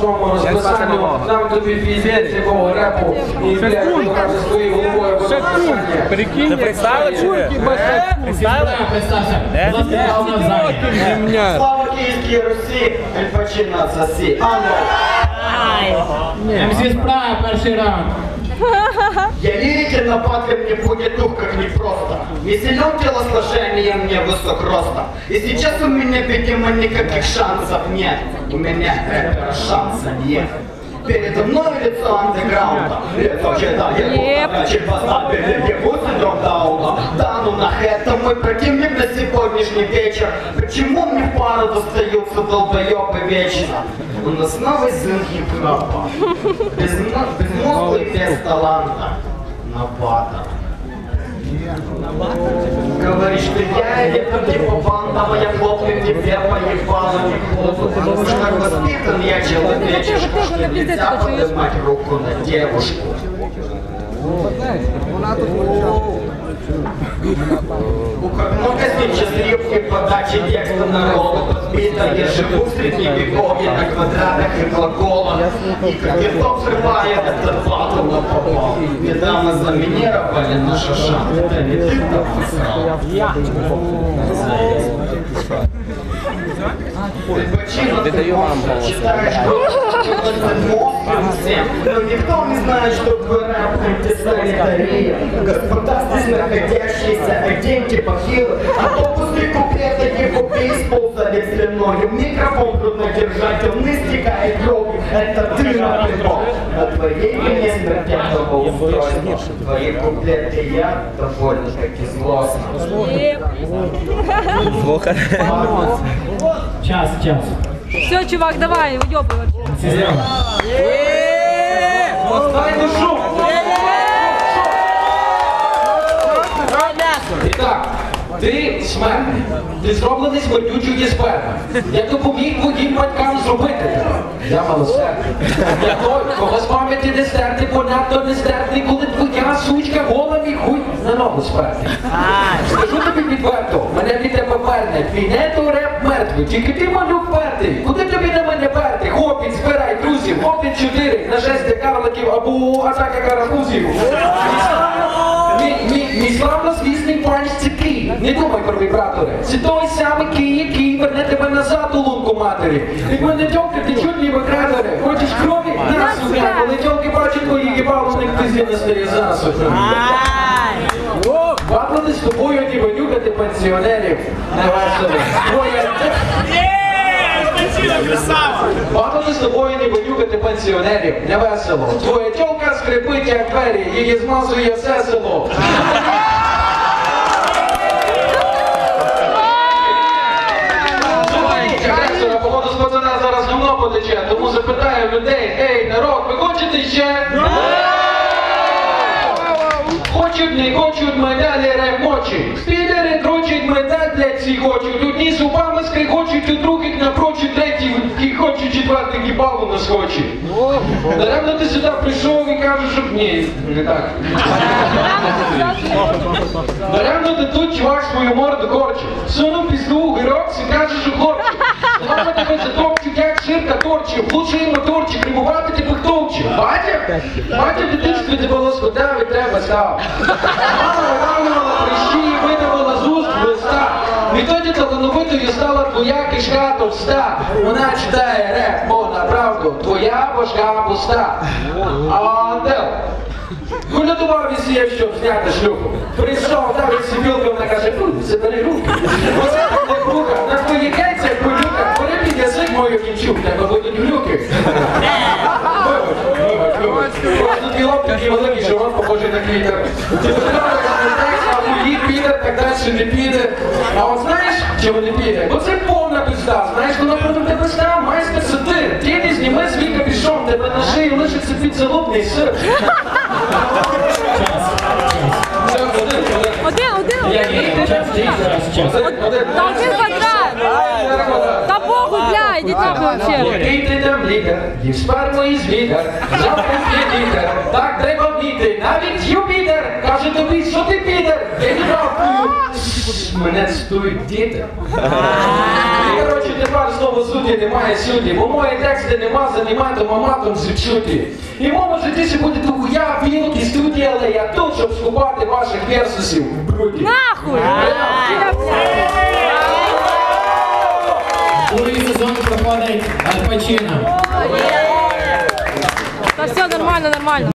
Цьому розписанню нам тобі піздець якого репу і блядь, своєю головою або. Прикинь, Ти представили чи ні? Представили? Де? Навзаєм. Ремня. Слава Київській Русі, відпочинна сосі. Ану. Всі справи перший раунд. Я лирики нападка мне будет дух как непросто. Не силен телосложением, мне высок ростом. И сейчас у меня, видимо, никаких шансов нет. У меня рэпера шанса нет. Передо мной лицо андеграунда Лицо кида, я значит поставили его синдром Дауна Да ну нах, это мой противник на сегодняшний вечер Почему мне в пару достаются долбоебы вечно? У нас новый сын хип-хопа Без, мо- без мозга и без таланта Напада Говоришь, что я это типа банда моя хлопнет тебе хлопнут Потому что так воспитан я человечишка Что нельзя поднимать руку на девушку. У как много счастливки подачи текста народу подбита Я живу в средневековье на квадратах и глаголах И как винтов взрывая этот батл на попал Недавно заминировали на шашан Это не ты там посрал Ты даю вам голос. Но никто не знает, что твой рэп антисанитария. Господа здесь находящиеся агенты бахилы, а то после куплета его бейсбол залез длиною. Микрофон трудно держать, он истекает кровью. Это ты напрямую. На твоей вине смерть этого устройства. Твои куплеты я довольно-таки злостно. Слухай. Час, час. Все, чувак, давай, уебай вообще. Серйозно. Останній шум! Ти смертний. Ти зроблений смертючою сперми. Я допоміг твоїм батькам зробити тебе. Я милосердний. Я той, кого з пам'яті не стерти, понадто не стерти, коли твоя сучка гола мій хуй на ногу сперти. Скажу тобі відверто, мене від тебе верне. Твій нето реп мертвий, тільки ти малюк пертий. Куди тобі на мене перти? Хопіт, збирай друзів, хопіт 4, на жесті карликів або атака карапузів. Про. Це той самий Кий, який верне тебе назад у лунку матері. Від мене тьолки течуть ніби кратери. Хочеш крові? На сум'я. Коли тьолки бачать твої їбало, в них пизді на старі засухи. Баблати з тобою ніби нюхати пенсіонерів. Не весело. Твоя... З тобою ніби нюхати пенсіонерів. Не весело. Твоя тьолка скрипить як двері, її змазує все село. Говно тому запитаю людей, ей, народ, ви хочете ще? Хочуть, не хочуть, медалі ремочі. Підери дрочать, медаль, блядь, всі хочуть. Одні зубами скрикочуть, у других напрочуть, треті хочуть четвертий кібалу на схочі. Даремно ти сюди прийшов і кажеш, що ні, не так. Даремно ти тут чувак свою морду корчить. Сунув пізду у гирок, і ширка торчив. Лучший моторчик, римувати тебе хто вчив? Батя? Батя в дитинстві тебе лоскота від тебе став. Мама виравнювала прищі і видавала з уст листа. Відтоді талановитою стала твоя кишка товста. Вона читає реп, бо направду твоя башка пуста. А Антел, Колядував весіє, щоб зняти шлюху. Прийшов, дав їй сіпілку, вона каже, забери що рот похожий на клітер. Ти подивишся на текст, а хуї піде, так далі не піде. А от знаєш, чому не піде? Бо це повна пизда. Знаєш, воно проти тебе став, майстер сатир. Ти не зніми свій капюшон, тебе на шиї лишиться підзалупний сир. Один, один. Один, один, Я один. ні, час, час, час, час. Один, один. Та один квадрат. Та похуй, бля, ідіть вообще. Який ти там лікар, їв сперму із вітер, запах є лікар, так треба вміти, навіть Юпітер, каже тобі, що ти підер, я не брав Мене цитують діти. І, коротше, тепер знову судді немає судді, бо мої тексти нема занімати маматом зачуті. І в моєму житті ще буде тут я, білки, студія, але я тут, щоб скупати ваших версусів. В бруді. Нахуй! Проходить Аль Пачино. Та все нормально, нормально.